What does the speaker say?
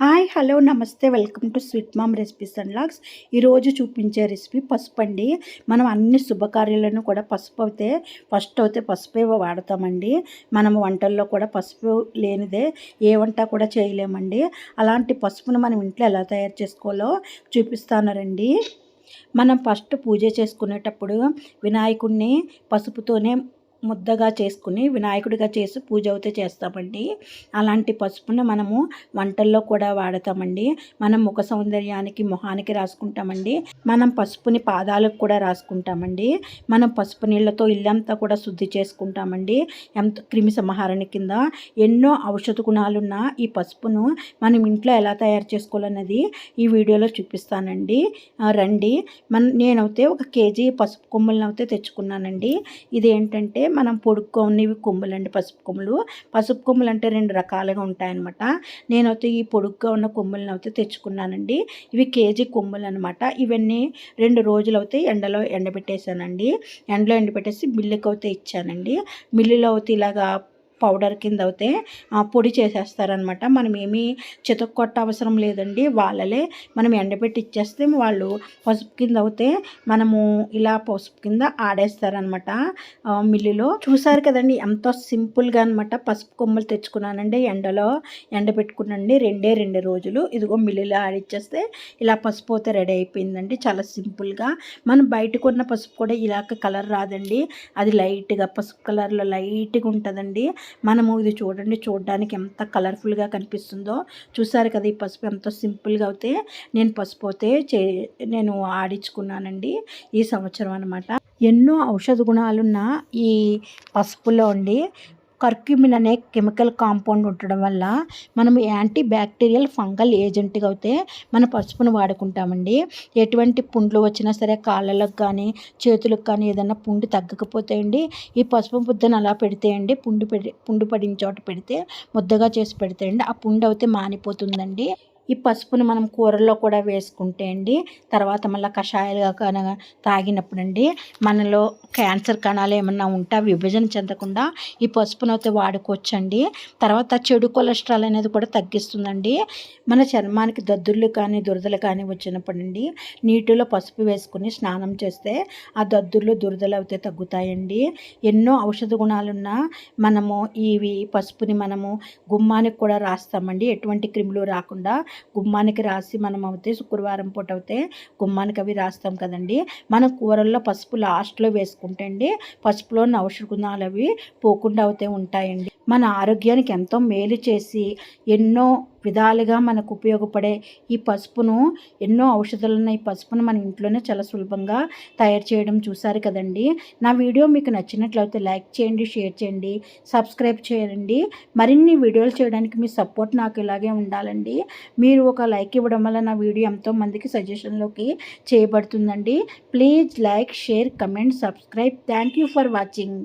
Hi hello నమస్తే welcome to sweet mom recipes and logs. ఈరోజు చూపించే రెసిపీ పసుపు అండి మనం అన్ని శుభకార్యాలను కూడా పసుపు అయితే ఫస్ట్ అయితే పసుపే వాడతామండి. మనం వంటల్లో కూడా పసుపు లేనిదే ఏ వంట కూడా చేయలేమండి. అలాంటి పసుపును మనం ఇంట్లో ఎలా తయారు చేసుకోవాలో చూపిస్తానరండి మనం ఫస్ట్ పూజ చేసుకునేటప్పుడు వినాయకుడిని పసుపుతోనే ముద్దగా చేసుకుని వినాయకుడిగా చేసి పూజ అయితే చేస్తామండి. అలాంటి పసుపును మనము వంటల్లో కూడా వాడతామండి. మనం ముఖ సౌందర్యానికి మొహానికి రాసుకుంటామండి. మనం పసుపుని పాదాలకు కూడా రాసుకుంటామండి. మనం పసుపు నీళ్ళతో ఇల్లంతా కూడా శుద్ధి చేసుకుంటామండి. ఎంత క్రిమి సంహారణ కింద ఎన్నో ఔషధ గుణాలున్న ఈ పసుపును మనం ఇంట్లో ఎలా తయారు చేసుకోవాలన్నది ఈ వీడియోలో చూపిస్తానండి. రండి. మన నేనైతే ఒక కేజీ పసుపు కొమ్ములను అయితే తెచ్చుకున్నానండి. ఇదేంటంటే మనం పొడుక్కున్నవి కొమ్ములు అండి పసుపు కొమ్ములు. పసుపు కొమ్ములు అంటే రెండు రకాలుగా ఉంటాయన్నమాట. నేనైతే ఈ పొడుగ్గా ఉన్న కొమ్ములను అయితే తెచ్చుకున్నానండి. ఇవి కేజీ కొమ్ములు అనమాట ఇవన్నీ రెండు రోజులు అయితే ఎండలో ఎండబెట్టేశానండి. ఎండలో ఎండబెట్టేసి మిల్లుకి అయితే ఇచ్చానండి. మిల్లులో అయితే ఇలాగా పౌడర్ కింద అయితే పొడి చేసేస్తారనమాట మనం ఏమీ చితక్కొట్ట అవసరం లేదండి. వాళ్ళలే మనం ఎండబెట్టి ఇచ్చేస్తే వాళ్ళు పసుపు కింద అయితే మనము ఇలా పసుపు కింద ఆడేస్తారనమాట మిల్లులో చూసారు కదండి ఎంతో సింపుల్గా అనమాట పసుపు కొమ్మలు తెచ్చుకున్నానండి ఎండలో. ఎండబెట్టుకున్నాండి రెండే రెండు రోజులు. ఇదిగో మిల్లులో ఆడిచ్చేస్తే ఇలా పసుపు అయితే రెడీ అయిపోయిందండి. చాలా సింపుల్గా. మనం బయటకు ఉన్న పసుపు కూడా ఇలాగ కలర్ రాదండి. అది లైట్గా పసుపు కలర్లో లైట్గా ఉంటుందండి. మనము ఇది చూడండి చూడడానికి ఎంత కలర్ఫుల్గా కనిపిస్తుందో. చూసారు కదా ఈ పసుపు ఎంత సింపుల్గా అయితే నేను పసుపు అయితే చే నేను ఆడించుకున్నానండి ఈ సంవత్సరం అనమాట ఎన్నో ఔషధ గుణాలున్న ఈ పసుపులో ఉండి కర్క్యూమిన్ అనే కెమికల్ కాంపౌండ్ ఉండడం వల్ల మనం యాంటీ బ్యాక్టీరియల్ ఫంగల్ ఏజెంట్గా అయితే మన పసుపును వాడుకుంటామండి. ఎటువంటి పుండ్లు వచ్చినా సరే కాళ్ళలకు కానీ చేతులకు కానీ ఏదైనా పుండు తగ్గకపోతే అండి ఈ పసుపు ముద్దను అలా పెడితే అండి పుండు పెడి పుండు పడిన చోట పెడితే ముద్దగా చేసి పెడితే అండి ఆ పుండు అయితే మానిపోతుందండి. ఈ పసుపును మనం కూరల్లో కూడా వేసుకుంటే అండి తర్వాత మళ్ళీ కషాయాలుగా కన తాగినప్పుడు అండి మనలో క్యాన్సర్ కణాలు ఏమన్నా ఉంటే విభజన చెందకుండా ఈ పసుపును అయితే వాడుకోవచ్చండి. తర్వాత చెడు కొలెస్ట్రాల్ అనేది కూడా తగ్గిస్తుందండి. మన చర్మానికి దద్దుర్లు కానీ దురదలు కానీ వచ్చినప్పుడు అండి నీటిలో పసుపు వేసుకుని స్నానం చేస్తే ఆ దద్దుర్లు దురదలు అయితే తగ్గుతాయండి. ఎన్నో ఔషధ గుణాలున్న మనము ఇవి పసుపుని మనము గుమ్మానికి కూడా రాస్తామండి. ఎటువంటి క్రిములు రాకుండా గుమ్మానికి రాసి మనం అవుతే శుక్రవారం పూట అయితే గుమ్మానికి అవి రాస్తాం కదండి. మన కూరల్లో పసుపు లాస్ట్లో వేసుకుంటే అండి పసుపులో ఔషధ గుణాలు అవి పోకుండా అవుతే ఉంటాయండి. మన ఆరోగ్యానికి ఎంతో మేలు చేసి ఎన్నో విధాలుగా మనకు ఉపయోగపడే ఈ పసుపును ఎన్నో ఔషధాలు ఉన్న ఈ పసుపును మన ఇంట్లోనే చాలా సులభంగా తయారు చేయడం చూసారు కదండి. నా వీడియో మీకు నచ్చినట్లయితే లైక్ చేయండి షేర్ చేయండి సబ్స్క్రైబ్ చేయండి. మరిన్ని వీడియోలు చేయడానికి మీ సపోర్ట్ నాకు ఇలాగే ఉండాలండి. మీరు ఒక లైక్ ఇవ్వడం వల్ల నా వీడియో ఎంతో మందికి సజెషన్లోకి చేయబడుతుందండి please like share comment subscribe. Thank you for watching.